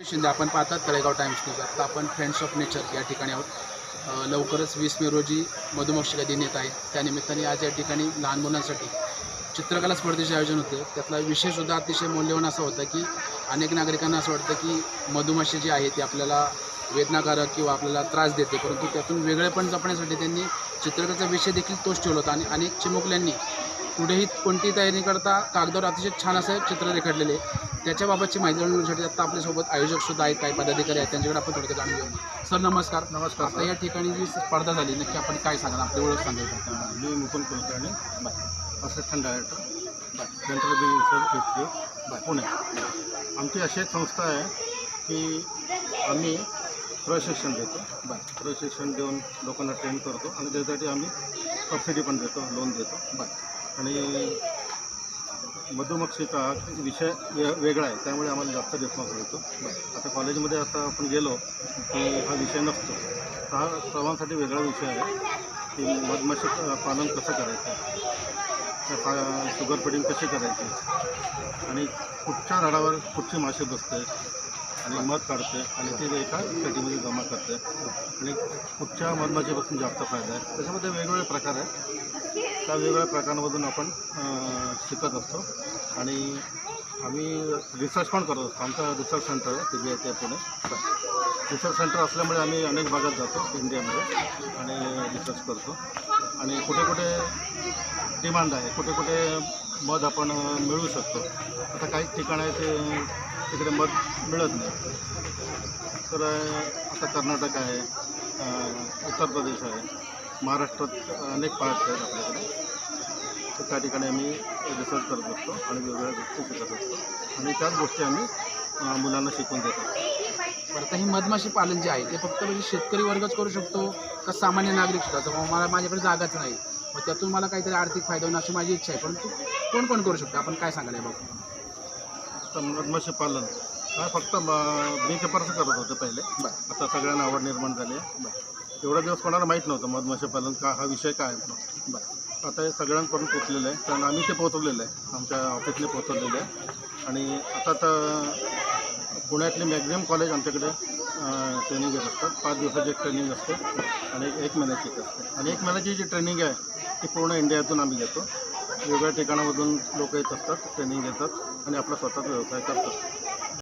शिंदे आपण पाहतात Talegaon times news आता आपण फ्रेंड्स ऑफ नेचर या ठिकाणी आहोत. लवकरच वीस मे रोजी मधुमक्षिका दिन येत आहे. त्यानिमित्ताने आज या ठिकाणी लहान मुलांसाठी चित्रकला स्पर्धेचे आयोजन होते. त्यातला विषयसुद्धा अतिशय मौल्यवान असा होता की अनेक नागरिकांना असं वाटतं की मधुमाशी जी आहे ती आपल्याला वेदनाकारक किंवा आपल्याला त्रास देते. परंतु त्यातून वेगळेपण जपण्यासाठी त्यांनी चित्रकलेचा विषय देखील तोच ठेवला होता आणि अनेक चिमुकल्यांनी पुढेही कोणती तयारी करता कागदावर अतिशय छान असं चित्र रेखाटलेले. त्याच्याबाबतची माहिती जाणून घेण्यासाठी आता आपल्यासोबत आयोजक सुद्धा आहेत काही पदाधिकारी आहेत त्यांच्याकडे आपण थोडक्यात जाणून घेऊ सर नमस्कार. नमस्कार आता या ठिकाणी जी स्पर्धा झाली नक्की आपण काय सांगाल आपली ओळख सांगायचं मी मुकुंद कुलकर्णी. बरं. असिस्टंट डायरेक्टर बरं. Central bee research institute Pune. आमची अशी एक संस्था आहे की आम्ही प्रशिक्षण देतो. बरं. प्रशिक्षण देऊन लोकांना ट्रेन करतो आणि त्यासाठी आम्ही सबसिडी पण देतो लोन देतो. बरं. आणि मधुमक्षिका विषय वे वेगळा आहे त्यामुळे आम्हाला जास्त रिस्पॉन्स मिळतो आता कॉलेजमध्ये आता आपण गेलो की हा विषय नसतो. हा सर्वांसाठी वेगळा विषय आहे की मधमाशी पालन कसं करायचं? त्या पा शुगर फिडिंग कशी करायची? आणि कुठच्या झाडावर कुठची माशी बसते? आणि मध काढते आणि ती एका पेटीमध्ये जमा करते. आणि कुठच्या मधमाशीपासून जास्त फायदा आहे? त्याच्यामध्ये वेगवेगळे प्रकार आहेत. त्या वेगवेगळ्या प्रकारांमधून आपण शिकत असतो. आणि आम्ही रिसर्च पण करत असतो. आमचं रिसर्च सेंटर आहे ते बी आहे ते पुणे रिसर्च सेंटर असल्यामुळे आम्ही अनेक भागात जातो इंडियामध्ये आणि रिसर्च करतो. आणि कुठे कुठे डिमांड आहे कुठे कुठे मध आपण मिळू शकतो. आता काही ठिकाण आहे ते तिकडे मध मिळत नाही. तर आता कर्नाटक आहे उत्तर प्रदेश आहे. महाराष्ट्रात अनेक पार्ट्स आहेत आपल्याकडे. तर त्या ठिकाणी आम्ही रिसर्च करत असतो आणि वेगवेगळ्या गोष्टी शिकत असतो आणि त्याच गोष्टी आम्ही मुलांना शिकवून देतो. बरं आता हे मधमाशी पालन जे आहे ते फक्त म्हणजे शेतकरी वर्गच करू शकतो का सामान्य नागरिक सुद्धा? जर मला माझ्याकडे जागाच नाही. मग त्यातून मला काहीतरी आर्थिक फायदा होईल अशी माझी इच्छा आहे. परंतु कोण कोण करू शकतो? आपण काय सांगाल बघ तर मधमाशी पालन हा फक्त पेपरचं करत होते पहिले. आता सगळ्यांना आवड निर्माण झाली आहे. एवढा दिवस कोणाला माहीत नव्हतं मधमाशी पालन का हा विषय काय आहे बरं. आता हे सगळ्यांपर्यंत पोचलेलं आहे. कारण आम्ही ते पोहोचवलेलं आहे. आमच्या ऑफिसने पोहोचवलेलं आहे. आणि आता तर पुण्यातले मॅक्झिमम कॉलेज आमच्याकडे ट्रेनिंग घेत असतात. पाच दिवसाची एक ट्रेनिंग असते. आणि एक महिन्याची एक असते. आणि एक महिन्याची जी ट्रेनिंग आहे ती पूर्ण इंडियातून आम्ही घेतो. वेगवेगळ्या ठिकाणामधून लोक येत असतात ट्रेनिंग घेतात. आणि आपला स्वतःचा व्यवसाय करतात.